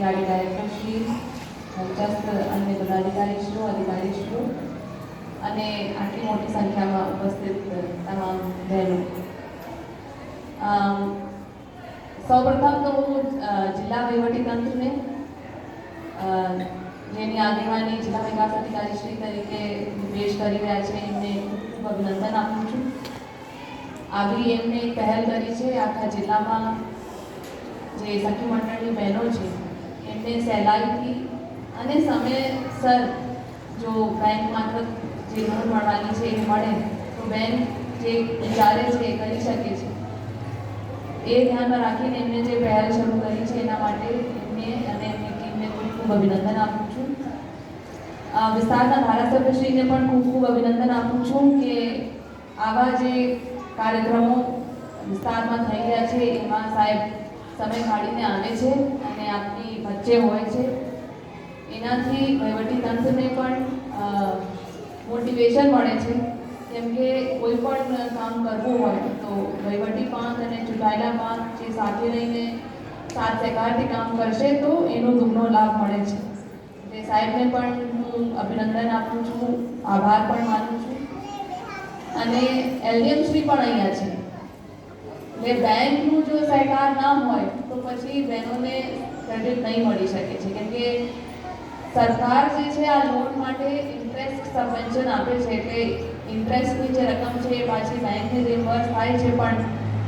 યાળી director Shri just અન્ય પદાધિકારીશ્રીઓ અધિકારીશ્રીઓ અને આટલી મોટી સંખ્યામાં ઉપસ્થિત તમામ બહેનો. સૌપ્રથમ તો હું જિલ્લા વહીવટીતંત્રને જેની આગેવાની જિલ્લા વિકાસ અધિકારી શ્રી તરીકે નિર્દેશ કરી રહ્યા છે, એમને ખૂબ અભિનંદન આપું છું. આવી એમને પહેલ કરી છે, આખા જિલ્લામાં જે સખી મંડળની બહેનો છે એમને સહેલાઈથી અને સમયસર જો બેંક મારફત જે લોન મળવાની છે એ મળે, તો બેંક જે વિચારે છે એ કરી શકે છે. એ ધ્યાનમાં રાખીને એમને જે પહેલ શરૂ કરી છે એના માટે એમને અને એમની ટીમને ખૂબ ખૂબ અભિનંદન આપું છું. વિસ્તારના ધારાસભ્યશ્રીને પણ ખૂબ ખૂબ અભિનંદન આપું છું કે આવા જે કાર્યક્રમો વિસ્તારમાં થઈ રહ્યા છે, એમાં સાહેબ સમય કાઢીને આવે છે અને આપની વચ્ચે હોય છે. એનાથી વહીવટી તંત્રને પણ મોટિવેશન મળે છે. કેમ કે કોઈ પણ કામ કરવું હોય તો વહીવટી પાંખ અને ચૂંટાયેલા પાંખ જે સાથે રહીને સાથ સહકારથી કામ કરશે તો એનો દુગનો લાભ મળે છે. એટલે સાહેબને પણ હું અભિનંદન આપું છું. આભાર પણ માનું છું. અને એલડીએમ શ્રી પણ અહીંયા છે. એટલે બેંકનું જો સહકાર ના હોય તો પછી બહેનોને ક્રેડિટ નહીં મળી શકે છે. કેમ કે સરકાર જે છે, આ લોન માટે ઇન્ટરેસ્ટ સબવેન્શન આપે છે, એટલે ઇન્ટરેસ્ટની જે રકમ છે એ પાછી બેંકને રિમ્બર્સ થાય છે, પણ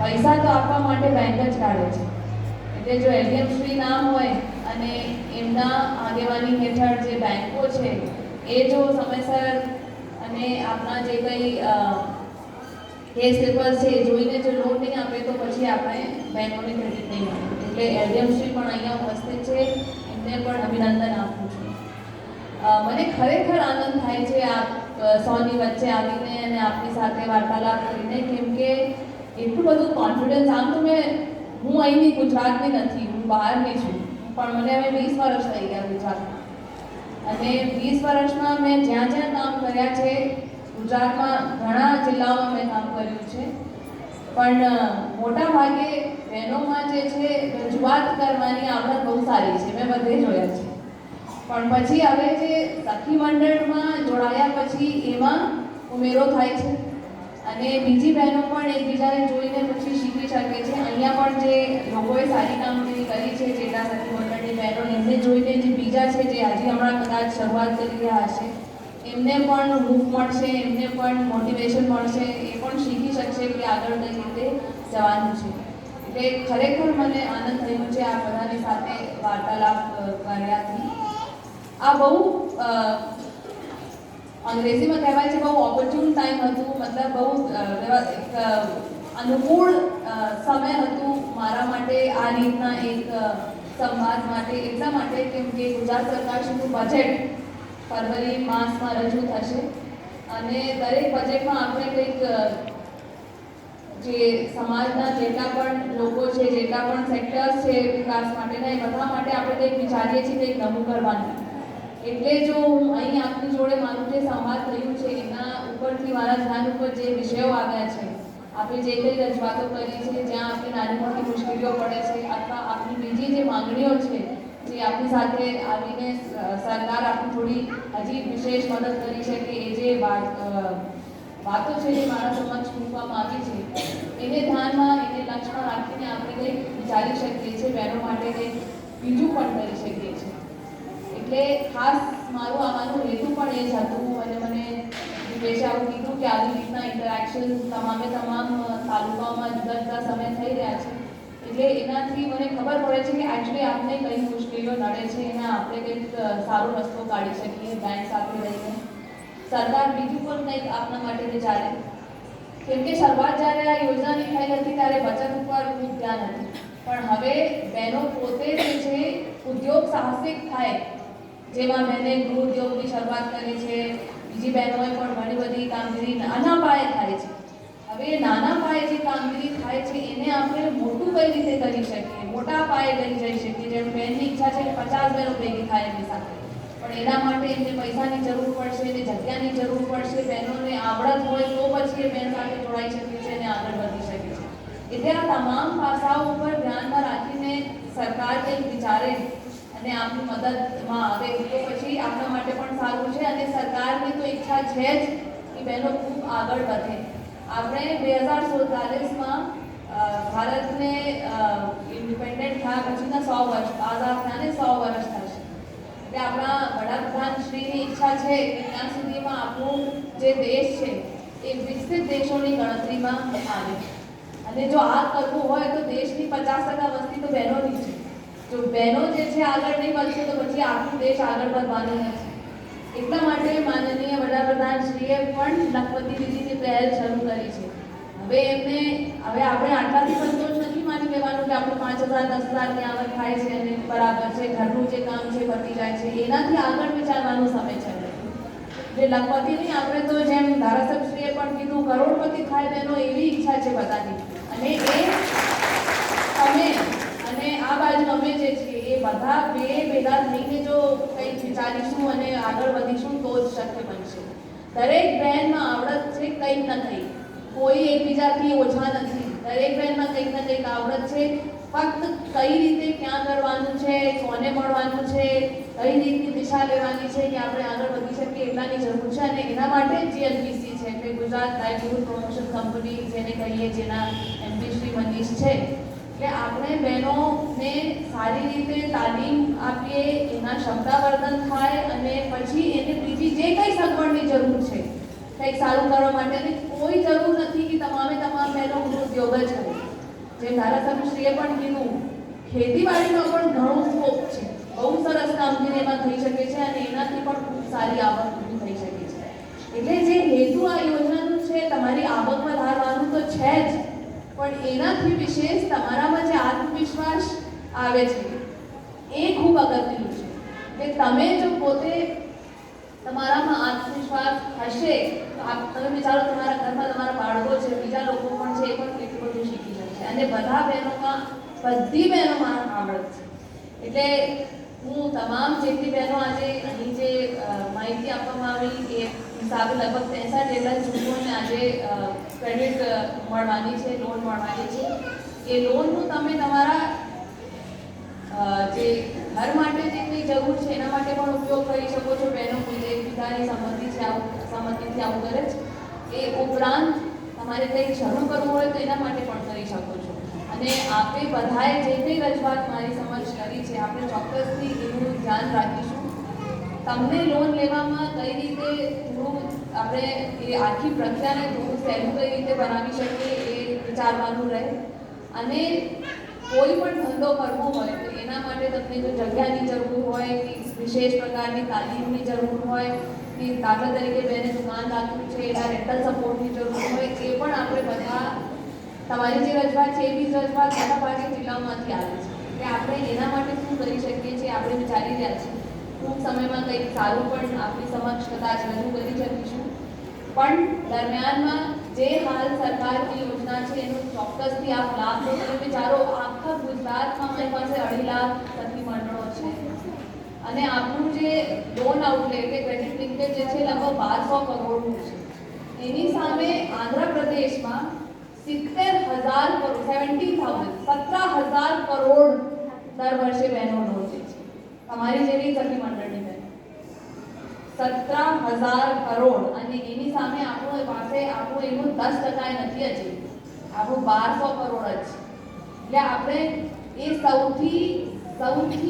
પૈસા તો આપવા માટે બેંક જ કાઢે છે. એટલે જો એલડીએમ શ્રી ના હોય અને એમના આગેવાની હેઠળ જે બેંકો છે, એ જો સમયસર અને આપણા જે કંઈ કેસ પેપર છે જોઈને જો લોન નહીં આપે તો પછી આપણે બેંકોને ક્રેડિટ નહીં મળે. એટલે એલડીએમ શ્રી પણ અહીંયા ઉપસ્થિત છે. એમને પણ અભિનંદન આપું છું. મને ખરેખર આનંદ થાય છે આપ સૌની વચ્ચે આવીને અને આપની સાથે વાર્તાલાપ કરીને, કેમ કે એટલું બધું કોન્ફિડન્સ આમ તો મેં, હું અહીંની ગુજરાતની નથી, હું બહારની છું. પણ મને હવે વીસ વર્ષ થઈ ગયા ગુજરાતમાં. અને વીસ વર્ષમાં મેં જ્યાં જ્યાં કામ કર્યા છે, ગુજરાતમાં ઘણા જિલ્લાઓમાં મેં કામ કર્યું છે. પણ મોટા ભાગે બહેનોમાં જે છે, રજૂઆત કરવાની આવડત બહુ સારી છે. મેં બધે જોયા છે. પણ પછી હવે જે સખી મંડળમાં જોડાયા પછી એમાં ઉમેરો થાય છે. અને બીજી બહેનો પણ એકબીજાને જોઈને પછી શીખી શકે છે. અહીંયા પણ જે લોકોએ સારી કામગીરી કરી છે, જેટલા સખી મંડળની બહેનો, એમને જોઈને જે બીજા છે, જે હજી હમણાં કદાચ શરૂઆત કરી રહ્યા હશે, એમને પણ રૂપ મળશે, એમને પણ મોટિવેશન મળશે, એ પણ શીખી શકશે કે આગળ કઈ રીતે જવાનું છે. એટલે ખરેખર મને આનંદ થયો છે આ બધાની સાથે વાર્તાલાપ કર્યાથી. આ બહુ અંગ્રેજીમાં કહેવાય છે બહુ ઓપોર્ચ્યુન ટાઈમ હતું મતલબ બહુ એક, અનુકૂળ સમય હતું મારા માટે આ રીતના એક સંવાદ માટે. એટલા માટે કેમ કે ગુજરાત સરકારશ્રીનું બજેટ ફરવરી માસમાં રજૂ થશે. અને દરેક બજેટમાં આપણે કંઈક જે સમાજના જેટલા પણ લોકો છે જેટલા પણ સેક્ટર્સ છે વિકાસ માટેના, એ બધા માટે આપણે કંઈક વિચારીએ છીએ કંઈક નવું કરવાનું. એટલે જો હું અહીં આપની જોડે મારું જે સંવાદ થયું છે, એના ઉપરથી મારા ધ્યાન ઉપર જે વિષયો આવ્યા છે, આપણે જે કંઈ રજૂઆતો કરી છે જ્યાં આપણી નાની મોટી મુશ્કેલીઓ પડે છે, અથવા આપણી બીજી જે માંગણીઓ છે, જે આપણી સાથે આવીને સરકાર આપણી થોડી હજી વિશેષ મદદ કરી શકે, એ જે વાત છે જે મારા સમક્ષ મૂકવામાં આવી છે. એને ધ્યાનમાં, એને લક્ષમાં રાખીને આપણે કંઈક વિચારી શકીએ છીએ બહેનો માટે કંઈક બીજું પણ કરી શકીએ છીએ. એટલે ખાસ મારું આવાનું હેતુ પણ એ જ હતું અને મને દિવેશે આવું કીધું કે આવી રીતના ઇન્ટરેક્શન તમામે તમામ તાલુકાઓમાં જુદા જુદા સમય થઈ રહ્યા છે. એટલે એનાથી મને ખબર પડે છે કે એકચ્યુઅલી આપણે કઈ મુશ્કેલીઓ નડે છે, એના આપણે કંઈક સારો રસ્તો કાઢી શકીએ બેંક સાથે રહીને. સરકાર બીજું પણ કંઈક આપના માટે વિચારે કેમ કે શરૂઆત જ્યારે આ યોજનાની થઈ હતી ત્યારે બચત ઉપર ખૂબ ધ્યાન હતું. પણ હવે બહેનો પોતે જે છે, ઉદ્યોગ સાહસિક થાય. જેમાં બહેને ગૃહ ઉદ્યોગની શરૂઆત કરી છે, બીજી બહેનોએ પણ ઘણી બધી કામગીરી નાના પાયે થાય છે. હવે નાના પાયે જે કામગીરી થાય છે, એને આપણે મોટું કઈ રીતે કરી શકીએ? મોટા પાયે લઈ જઈ શકીએ? જેમ બહેનની ઈચ્છા છે કે પચાસ બહેનો ભેગી થાય એના માટે એમને પૈસાની જરૂર પડશે એને જગ્યાની જરૂર પડશે, બહેનોને આવડત હોય તો પછી એ બહેન સાથે જોડાઈ શકે છે અને આગળ વધી શકે છે. એટલે આ તમામ પાસાઓ ઉપર ધ્યાનમાં રાખીને સરકાર કંઈક વિચારે અને આપની મદદમાં આવે તો પછી આપણા માટે પણ સારું છે અને સરકારની તો ઈચ્છા છે જ કે બહેનો ખૂબ આગળ વધે. આપણે બે હજાર સુડતાલીસમાં ભારતને ઇન્ડિપેન્ડન્ટ થયા પછીના સો વર્ષ, આઝાદ થયાને સો વર્ષ થશે એટલે આપણા વડાપ્રધાન શ્રીની ઈચ્છા છે કે ત્યાં સુધીમાં આપણું જે દેશ છે એ વિકસિત દેશોની ગણતરીમાં આવે. અને જો આ કરવું હોય તો દેશની પચાસ ટકા વસ્તી તો બહેનોની છે. જો બહેનો જે છે આગળ નહીં વધશે તો પછી આપણું દેશ આગળ વધવાનું નથી. એટલા માટે માનનીય વડાપ્રધાન શ્રીએ પણ લખપતિ દીદીની પહેલ શરૂ કરી છે. હવે એમને, હવે આપણે આટલાથી સંતોષ નથી માની લેવાનું કે આપણું પાંચ હજાર, દસ હજારની આવક થાય છે અને બરાબર છે, ઘરનું જે કામ છે, પતી જાય છે, એનાથી આગળ વિચારવાનો સમય છે. જે નહીં, આપણે તો જેમ ધારાસભ્યશ્રીએ પણ કીધું, કરોડપતિ થાય તેનો એવી ઈચ્છા છે બધાની. અને એ અમે, અને આ બાજુ અમે જે છીએ, એ બધા બે ભેગા થઈને જો કંઈક વિચારીશું અને આગળ વધીશું, તો જ શક્ય બનશે. દરેક બહેનમાં આવડત છે, કંઈક ન કંઈક. કોઈ એકબીજાથી ઓછા નથી. દરેક બહેનમાં કંઈક ને કંઈક આવડત છે. ફક્ત કઈ રીતે ક્યાં કરવાનું છે, કોને મળવાનું છે, કઈ રીતની દિશા લેવાની છે કે આપણે આગળ વધી શકીએ એટલાની જરૂર છે અને એના માટે જીએલપીસી છે એટલે ગુજરાત લાઇવલીહુડ પ્રમોશન કંપની જેને કહીએ, જેના એમડી શ્રી મનીષ છે. એટલે આપણે બહેનોને સારી રીતે તાલીમ આપીએ, એના શબ્દાવર્ધન થાય અને પછી એને બીજી જે કંઈ સગવડની જરૂર છે, કંઈક સારું કરવા માટે અને કોઈ જરૂર નથી કે તમામે તમામ બહેનો ઉદ્યોગ જ કરે. જે ધારાસભ્યશ્રીએ પણ કીધું, ખેતીવાડીનો પણ ઘણો સ્કોપ છે. બહુ સરસ કામગીરી એમાં થઈ શકે છે અને એનાથી પણ ખૂબ સારી આવક થઈ શકે છે. એટલે જે હેતુ આ યોજનાનું છે, તમારી આવકમાં ધારવાનું તો છે જ, પણ એનાથી વિશેષ તમારામાં જે આત્મવિશ્વાસ આવે છે, એ ખૂબ અગત્યનું છે. કે તમે જો પોતે તમારામાં આત્મવિશ્વાસ હશે, તો આપ તમે વિચારો તમારા ઘરમાં તમારા બાળકો છે, બીજા લોકો પણ છે, એ પણ કેટલું બધું શીખી શકશે અને બધા બહેનોમાં, બધી બહેનોમાં આવડત છે. એટલે હું તમામ જેટલી બહેનો આજે અહીં જે માહિતી આપવામાં આવી, એ હિસાબે લગભગ ત્રેસઠ જેટલા જૂથોને આજે ક્રેડિટ મળવાની છે લોન મળવાની છે. એ લોનનું તમે તમારા જે ઘર માટે જે કંઈ જરૂર છે, એના માટે પણ ઉપયોગ કરી શકો છો બહેનો એકબીજાની સંમતિ છે, આવું, સંમતિથી આવું કરે છે. એ ઉપરાંત તમારે કંઈક શરૂ કરવું હોય તો એના માટે પણ કરી શકો છો. અને આપે બધાએ જે કંઈ રજૂઆત મારી સમજ કરી છે, આપણે ચોક્કસથી એનું ધ્યાન રાખીશું. તમને લોન લેવામાં કઈ રીતે થોડું આપણે એ આખી પ્રક્રિયાને થોડું સહેલું કઈ રીતે બનાવી શકીએ એ વિચારવાનું રહે. અને કોઈ પણ ધંધો કરવો હોય તો એના માટે તમને જો જગ્યાની જરૂર હોય કે વિશેષ પ્રકારની તાલીમની જરૂર હોય, કે દાખલા તરીકે બેને દુકાન રાખ્યું છે, એના રેન્ટલ સપોર્ટની જરૂર હોય, એ પણ આપણે બધા તમારી જે રજૂઆત છે, એ બી રજૂઆત મોટાભાગે જિલ્લાઓમાંથી આવે છે. કે આપણે એના માટે શું કરી શકીએ છીએ, આપણે વિચારી રહ્યા છીએ. ટૂંક સમયમાં કંઈક સારું પણ આપણી સમક્ષ કદાચ રજૂ કરી શકીશું. પણ દરમિયાનમાં જે હાલ સરકારની યોજના છે, એનો ચોક્કસથી આપ લાભ લો. તમે વિચારો, આખા ગુજરાતમાં અમારી પાસે અઢી લાખ સખી મંડળો છે. અને આપણું જે લોન આઉટલેટ કે ક્રેડિટ લિંકેજ જે છે લગભગ બારસો કરોડનું છે. એની સામે આંધ્રપ્રદેશમાં સિત્તેર હજાર કરોડ સેવન્ટી થાઉઝન્ડ સત્તર હજાર કરોડ દર વર્ષે બહેનો લોન છે. તમારી જેવી સખી મંડળની બહેનો. સત્તર હજાર કરોડ. અને એની સામે આપણું પાસે આપણું એનું દસ ટકા નથી હજી. આપણું બારસો કરોડ જ છે. એટલે આપણે એ સૌથી સૌથી